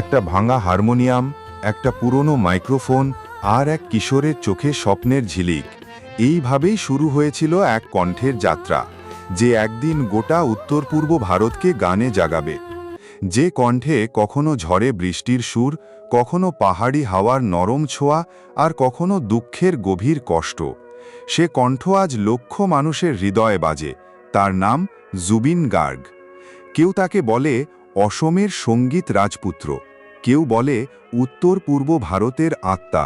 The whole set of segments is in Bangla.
একটা ভাঙা হারমোনিয়াম, একটা পুরনো মাইক্রোফোন আর এক কিশোরের চোখে স্বপ্নের ঝিলিক। এইভাবেই শুরু হয়েছিল এক কণ্ঠের যাত্রা, যে একদিন গোটা উত্তর পূর্ব ভারতকে গানে জাগাবে। যে কণ্ঠে কখনো ঝড়ে বৃষ্টির সুর, কখনো পাহাড়ি হাওয়ার নরম ছোঁয়া আর কখনো দুঃখের গভীর কষ্ট। সে কণ্ঠ আজ লক্ষ মানুষের হৃদয়ে বাজে, তার নাম জুবিন গার্গ। কেউ তাকে বলে অসমের সংগীত রাজপুত্র। কেউ বলে, উত্তর পূর্ব ভারতের আত্মা।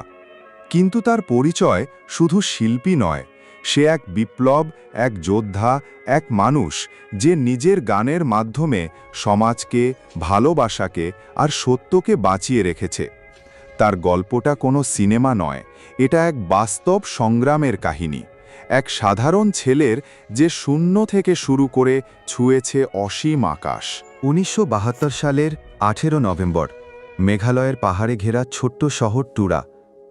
কিন্তু তার পরিচয় শুধু শিল্পী নয়, সে এক বিপ্লব, এক যোদ্ধা, এক মানুষ, যে নিজের গানের মাধ্যমে সমাজকে, ভালোবাসাকে আর সত্যকে বাঁচিয়ে রেখেছে। তার গল্পটা কোনো সিনেমা নয়, এটা এক বাস্তব সংগ্রামের কাহিনী। এক সাধারণ ছেলের যে শূন্য থেকে শুরু করে ছুঁয়েছে অসীম আকাশ। উনিশশো বাহাত্তর সালের আঠেরো নভেম্বর মেঘালয়ের পাহাড়ে ঘেরা ছোট্ট শহর টুরা,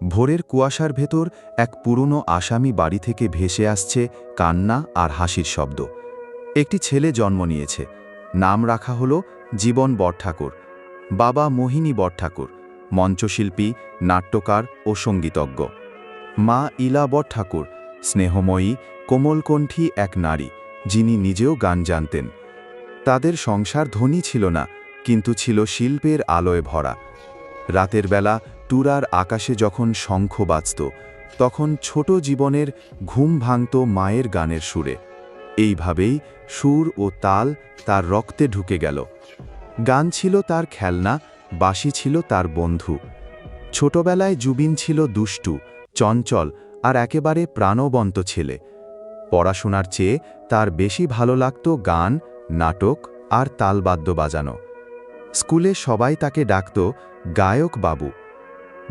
ভোরের কুয়াশার ভেতর এক পুরনো আসামি বাড়ি থেকে ভেসে আসছে কান্না আর হাসির শব্দ। একটি ছেলে জন্ম নিয়েছে। নাম রাখা হল জীবন বরঠাকুর বাবা মোহিনী বরঠাকুর মঞ্চশিল্পী, নাট্যকার ও সঙ্গীতজ্ঞ। মা ইলা বরঠাকুর স্নেহময়ী, কোমলকণ্ঠী এক নারী, যিনি নিজেও গান জানতেন। তাদের সংসার ধনী ছিল না কিন্তু ছিল শিল্পের আলোয় ভরা। রাতের বেলা টুরার আকাশে যখন শঙ্খ বাজত, তখন ছোট জীবনের ঘুম ভাঙত মায়ের গানের সুরে। এইভাবেই সুর ও তাল তার রক্তে ঢুকে গেল। গান ছিল তার খেলনা বাসি ছিল তার বন্ধু। ছোটবেলায় জুবিন ছিল দুষ্টু, চঞ্চল আর একেবারে প্রাণবন্ত ছেলে। পড়াশোনার চেয়ে তার বেশি ভালো লাগত গান, নাটক আর তালবাদ্য বাজানো। স্কুলে সবাই তাকে ডাকত, গায়ক বাবু।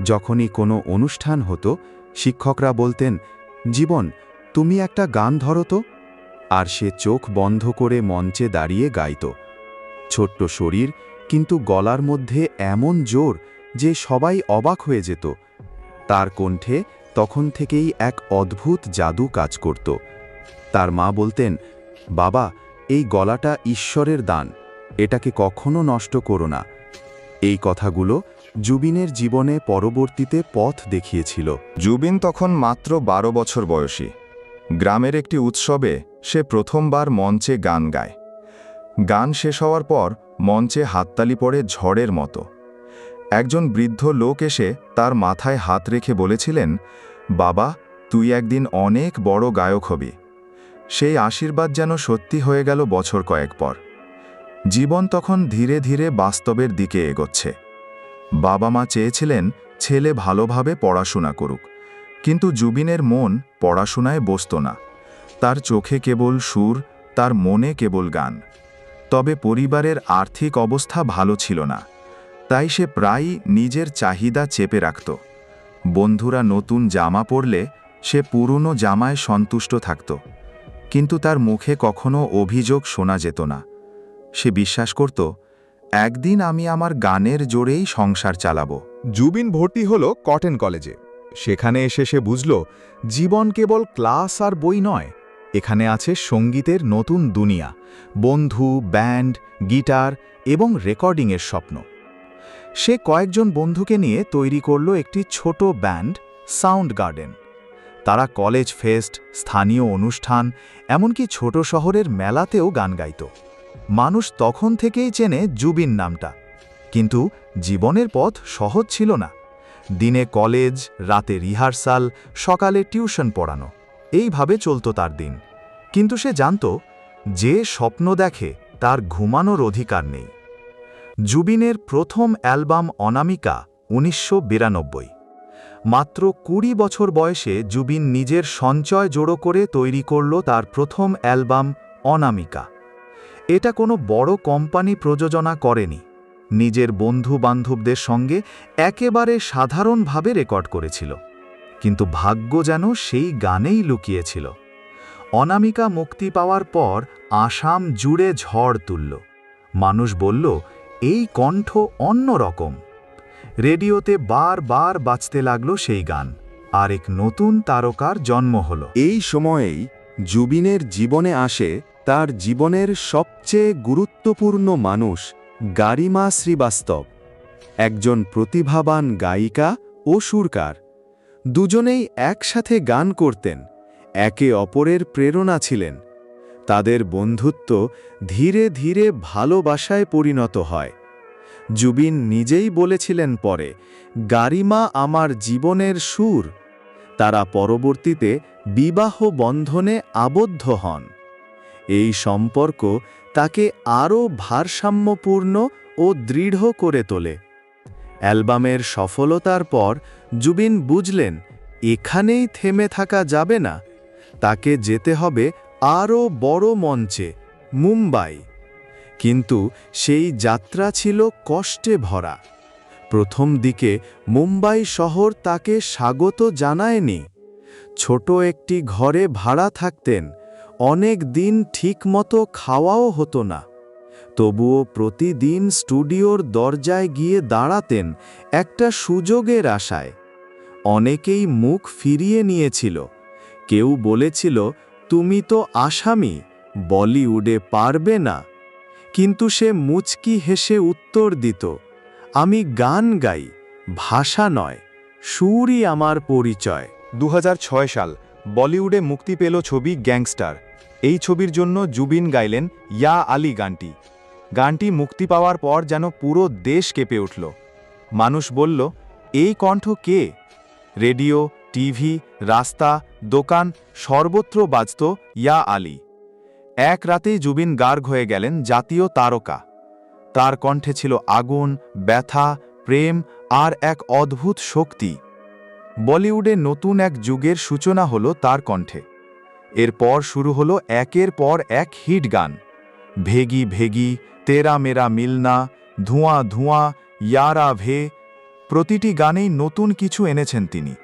যখনই কোনো অনুষ্ঠান হতো, শিক্ষকরা বলতেন, জীবন, তুমি একটা গান ধরো তো। আর সে চোখ বন্ধ করে মঞ্চে দাঁড়িয়ে গাইত। ছোট্ট শরীর কিন্তু গলার মধ্যে এমন জোর যে সবাই অবাক হয়ে যেত। তার কণ্ঠে তখন থেকেই এক অদ্ভুত জাদু কাজ করত। তার মা বলতেন, বাবা, এই গলাটা ঈশ্বরের দান। এটাকে কখনো নষ্ট করো না। এই কথাগুলো জুবিনের জীবনে পরবর্তীতে পথ দেখিয়েছিল। জুবিন তখন মাত্র বারো বছর বয়সী। গ্রামের একটি উৎসবে সে প্রথমবার মঞ্চে গান গায়। গান শেষ হওয়ার পর মঞ্চে হাততালি পড়ে ঝড়ের মতো। একজন বৃদ্ধ লোক এসে তার মাথায় হাত রেখে বলেছিলেন, বাবা, তুই একদিন অনেক বড় গায়ক হবি। সেই আশীর্বাদ যেন সত্যি হয়ে গেল বছর কয়েক পর। জীবন তখন ধীরে ধীরে বাস্তবের দিকে এগোচ্ছে। বাবা মা চেয়েছিলেন ছেলে ভালোভাবে পড়াশোনা করুক, কিন্তু জুবিনের মন পড়াশোনায় বসত না। তার চোখে কেবল সুর, তার মনে কেবল গান। তবে পরিবারের আর্থিক অবস্থা ভালো ছিল না, তাই সে প্রায়ই নিজের চাহিদা চেপে রাখত। বন্ধুরা নতুন জামা পরলে সে পুরনো জামায় সন্তুষ্ট থাকত, কিন্তু তার মুখে কখনো অভিযোগ শোনা যেত না। সে বিশ্বাস করত, একদিন আমি আমার গানের জোরেই সংসার চালাবো। জুবিন ভর্তি হল কটন কলেজে। সেখানে এসে সে বুঝল, জীবন কেবল ক্লাস আর বই নয়, এখানে আছে সঙ্গীতের নতুন দুনিয়া, বন্ধু, ব্যান্ড, গিটার এবং রেকর্ডিংয়ের স্বপ্ন। সে কয়েকজন বন্ধুকে নিয়ে তৈরি করল একটি ছোট ব্যান্ড, সাউন্ড গার্ডেন। তারা কলেজ ফেস্ট, স্থানীয় অনুষ্ঠান, এমনকি ছোট শহরের মেলাতেও গান গাইত। মানুষ তখন থেকেই চেনে জুবিন নামটা। কিন্তু জীবনের পথ সহজ ছিল না। দিনে কলেজ, রাতে রিহার্সাল, সকালে টিউশন পড়ানো, এইভাবে চলত তার দিন। কিন্তু সে জানত, যে স্বপ্ন দেখে তার ঘুমানোর অধিকার নেই। জুবিনের প্রথম অ্যালবাম অনামিকা উনিশশো বিরানব্বই। মাত্র কুড়ি বছর বয়সে জুবিন নিজের সঞ্চয় জোড়ো করে তৈরি করল তার প্রথম অ্যালবাম অনামিকা। এটা কোনো বড় কোম্পানি প্রযোজনা করেনি। নিজের বন্ধু বান্ধবদের সঙ্গে একেবারে সাধারণভাবে রেকর্ড করেছিল। কিন্তু ভাগ্য যেন সেই গানেই লুকিয়েছিল। অনামিকা মুক্তি পাওয়ার পর আসাম জুড়ে ঝড় তুলল। মানুষ বলল, এই কণ্ঠ অন্য রকম। রেডিওতে বারবার বাজতে লাগল সেই গান। আর এক নতুন তারকার জন্ম হল। এই সময়েই জুবিনের জীবনে আসে তার জীবনের সবচেয়ে গুরুত্বপূর্ণ মানুষ গারিমা শ্রীবাস্তব। একজন প্রতিভাবান গায়িকা ও সুরকার। দুজনেই একসাথে গান করতেন, একে অপরের প্রেরণা ছিলেন। তাদের বন্ধুত্ব ধীরে ধীরে ভালোবাসায় পরিণত হয়। জুবিন নিজেই বলেছিলেন পরে, গারিমা আমার জীবনের সুর। তারা পরবর্তীতে বিবাহ বন্ধনে আবদ্ধ হন। এই সম্পর্ক তাকে আরও ভারসাম্যপূর্ণ ও দৃঢ় করে তোলে। অ্যালবামের সফলতার পর জুবিন বুঝলেন, এখানেই থেমে থাকা যাবে না। তাকে যেতে হবে আরও বড় মঞ্চে, মুম্বাই। কিন্তু সেই যাত্রা ছিল কষ্টে ভরা। প্রথম দিকে মুম্বাই শহর তাকে স্বাগত জানায়নি। ছোট একটি ঘরে ভাড়া থাকতেন অনেক দিন ঠিকমতো খাওয়াও হতো না। তবুও প্রতিদিন স্টুডিওর দরজায় গিয়ে দাঁড়াতেন একটা সুযোগের আশায়। অনেকেই মুখ ফিরিয়ে নিয়েছিল। কেউ বলেছিল, তুমি তো আসামি, বলিউডে পারবে না। কিন্তু সে মুচকি হেসে উত্তর দিত, আমি গান গাই, ভাষা নয়, সুরই আমার পরিচয়। দু হাজার ছয় সাল বলিউডে মুক্তি পেল ছবি গ্যাংস্টার। এই ছবির জন্য জুবিন গাইলেন ইয়া আলী গানটি। গানটি মুক্তি পাওয়ার পর যেন পুরো দেশ কেঁপে উঠল। মানুষ বলল, এই কণ্ঠ কে? রেডিও, টিভি, রাস্তা, দোকান, সর্বত্র বাজত ইয়া আলী। এক রাতেই জুবিন গার্গ হয়ে গেলেন জাতীয় তারকা। তার কণ্ঠে ছিল আগুন, ব্যথা, প্রেম আর এক অদ্ভুত শক্তি। বলিউডে নতুন এক যুগের সূচনা হলো তার কণ্ঠে। এরপর শুরু হলো একের পর এক হিট গান। ভেগি ভেগি, তেরা মেরা মিলনা, ধোঁয়া ধোঁয়া, ইয়ারা ভে, প্রতিটি গানেই নতুন কিছু এনেছেন তিনি।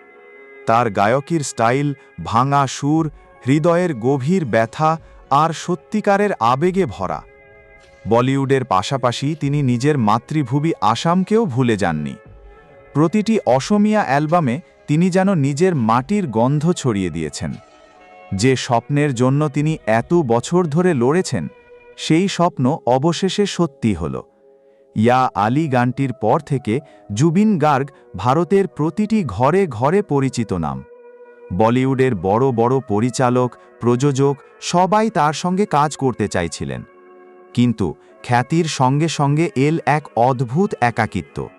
তার গায়কির স্টাইল, ভাঙা সুর, হৃদয়ের গভীর ব্যথা আর সত্যিকারের আবেগে ভরা। বলিউডের পাশাপাশি তিনি নিজের মাতৃভূমি আসামকেও ভুলে যাননি। প্রতিটি অসমিয়া অ্যালবামে তিনি যেন নিজের মাটির গন্ধ ছড়িয়ে দিয়েছেন। যে স্বপ্নের জন্য তিনি এত বছর ধরে লড়েছেন, সেই স্বপ্ন অবশেষে সত্যি হল। ইয়া আলী গানটির পর থেকে জুবিন গার্গ ভারতের প্রতিটি ঘরে ঘরে পরিচিত নাম। বলিউডের বড় বড় পরিচালক, প্রযোজক সবাই তার সঙ্গে কাজ করতে চাইছিলেন। কিন্তু খ্যাতির সঙ্গে সঙ্গে এল এক অদ্ভুত একাকিত্ব।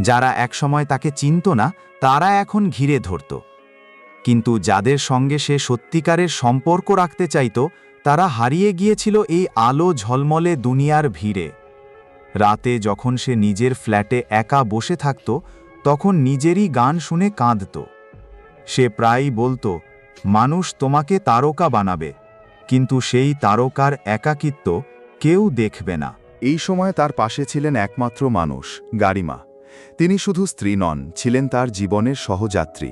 যারা একসময় তাকে চিনত না, তারা এখন ঘিরে ধরত। কিন্তু যাদের সঙ্গে সে সত্যিকারের সম্পর্ক রাখতে চাইত, তারা হারিয়ে গিয়েছিল এই আলো ঝলমলে দুনিয়ার ভিড়ে। রাতে যখন সে নিজের ফ্ল্যাটে একা বসে থাকত, তখন নিজেরই গান শুনে কাঁদত। সে প্রায়ই বলতো, মানুষ তোমাকে তারকা বানাবে, কিন্তু সেই তারকার একাকিত্ব কেউ দেখবে না। এই সময় তার পাশে ছিলেন একমাত্র মানুষ গারিমা তিনি শুধু স্ত্রী নন, ছিলেন তার জীবনের সহযাত্রী।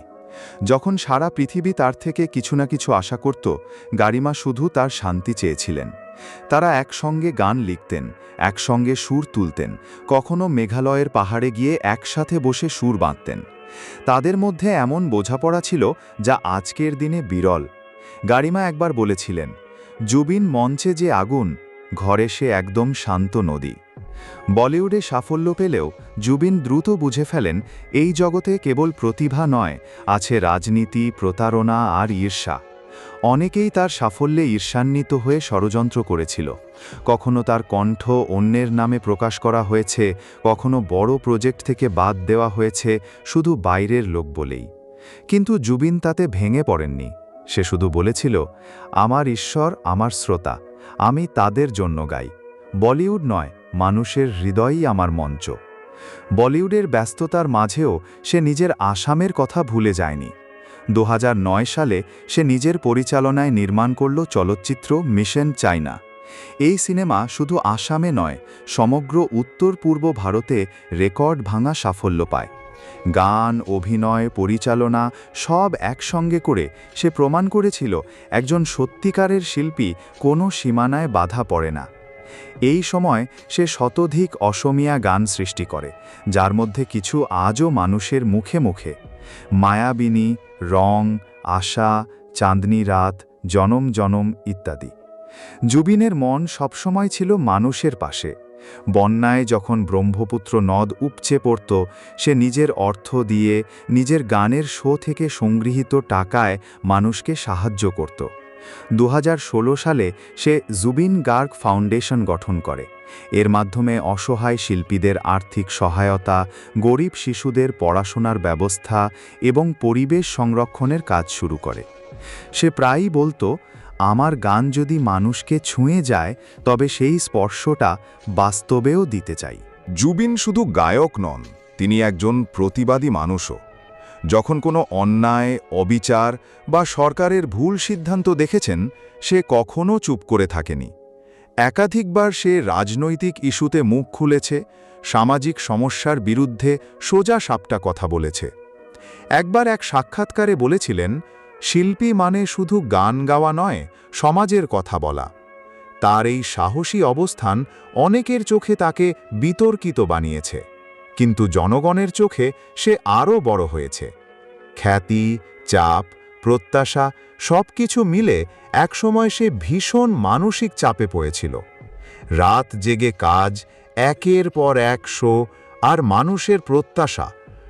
যখন সারা পৃথিবী তার থেকে কিছু না কিছু আশা করত, গারিমা শুধু তার শান্তি চেয়েছিলেন। তারা একসঙ্গে গান লিখতেন, একসঙ্গে সুর তুলতেন, কখনো মেঘালয়ের পাহাড়ে গিয়ে একসাথে বসে সুর বাঁধতেন। তাদের মধ্যে এমন বোঝাপড়া ছিল যা আজকের দিনে বিরল। গারিমা একবার বলেছিলেন, জুবিন মঞ্চে যে আগুন, ঘরে সে একদম শান্ত নদী। বলিউডে সাফল্য পেলেও জুবিন দ্রুত বুঝে ফেলেন, এই জগতে কেবল প্রতিভা নয়, আছে রাজনীতি, প্রতারণা আর ঈর্ষা। অনেকেই তার সাফল্যে ঈর্ষান্বিত হয়ে ষড়যন্ত্র করেছিল। কখনো তার কণ্ঠ অন্যের নামে প্রকাশ করা হয়েছে, কখনো বড় প্রজেক্ট থেকে বাদ দেওয়া হয়েছে, শুধু বাইরের লোক বলেই। কিন্তু জুবিন তাতে ভেঙে পড়েননি। সে শুধু বলেছিল, আমার ঈশ্বর, আমার শ্রোতা, আমি তাদের জন্য গাই। বলিউড নয় মানুষের হৃদয়ই আমার মঞ্চ। বলিউডের ব্যস্ততার মাঝেও সে নিজের আসামের কথা ভুলে যায়নি। দু হাজার নয় সালে সে নিজের পরিচালনায় নির্মাণ করল চলচ্চিত্র মিশন চাইনা। এই সিনেমা শুধু আসামে নয়, সমগ্র উত্তর পূর্ব ভারতে রেকর্ড ভাঙা সাফল্য পায়। গান, অভিনয়, পরিচালনা সব একসঙ্গে করে সে প্রমাণ করেছিল, একজন সত্যিকারের শিল্পী কোনো সীমানায় বাধা পড়ে না। এই সময় সে শতধিক অসমিয়া গান সৃষ্টি করে, যার মধ্যে কিছু আজও মানুষের মুখে মুখে। মায়াবিনী, রং, আশা, চাঁদনি রাত, জনম জনম ইত্যাদি। জুবিনের মন সবসময় ছিল মানুষের পাশে। বন্যায় যখন ব্রহ্মপুত্র নদ উপচে পড়ত, সে নিজের অর্থ দিয়ে নিজের গানের শো থেকে সংগৃহীত টাকায় মানুষকে সাহায্য করত। দু হাজার ষোলো সালে সে জুবিন গার্গ ফাউন্ডেশন গঠন করে। এর মাধ্যমে অসহায় শিল্পীদের আর্থিক সহায়তা, গরিব শিশুদের পড়াশোনার ব্যবস্থা এবং পরিবেশ সংরক্ষণের কাজ শুরু করে। সে প্রায়ই বলতো, আমার গান যদি মানুষকে ছুঁয়ে যায়, তবে সেই স্পর্শটা বাস্তবেও দিতে চাই। জুবিন শুধু গায়ক নন, তিনি একজন প্রতিবাদী মানুষও। যখন কোনো অন্যায়, অবিচার বা সরকারের ভুল সিদ্ধান্ত দেখেছেন, সে কখনও চুপ করে থাকেনি। একাধিকবার সে রাজনৈতিক ইস্যুতে মুখ খুলেছে, সামাজিক সমস্যার বিরুদ্ধে সোজা সাপটা কথা বলেছে। একবার এক সাক্ষাৎকারে বলেছিলেন, শিল্পী মানে শুধু গান গাওয়া নয়, সমাজের কথা বলা। তার এই সাহসী অবস্থান অনেকের চোখে তাকে বিতর্কিত বানিয়েছে। কিন্তু জনগণের চোখে সে আরও বড় হয়েছে। খ্যাতি, চাপ, প্রত্যাশা সব কিছু মিলে একসময় সে ভীষণ মানসিক চাপে পড়েছিল। রাত জেগে কাজ, একের পর এক শো আর মানুষের প্রত্যাশা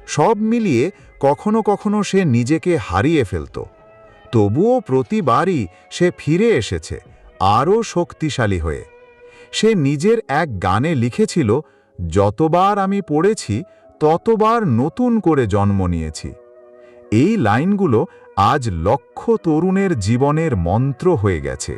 সব মিলিয়ে কখনো কখনো সে নিজেকে হারিয়ে ফেলত। তবুও প্রতিবারই সে ফিরে এসেছে, আরও শক্তিশালী হয়ে। সে নিজের এক গানে লিখেছিল যতবার আমি পড়েছি, ততবার নতুন করে জন্ম নিয়েছি। এই লাইনগুলো আজ লক্ষ তরুণের জীবনের মন্ত্র হয়ে গেছে।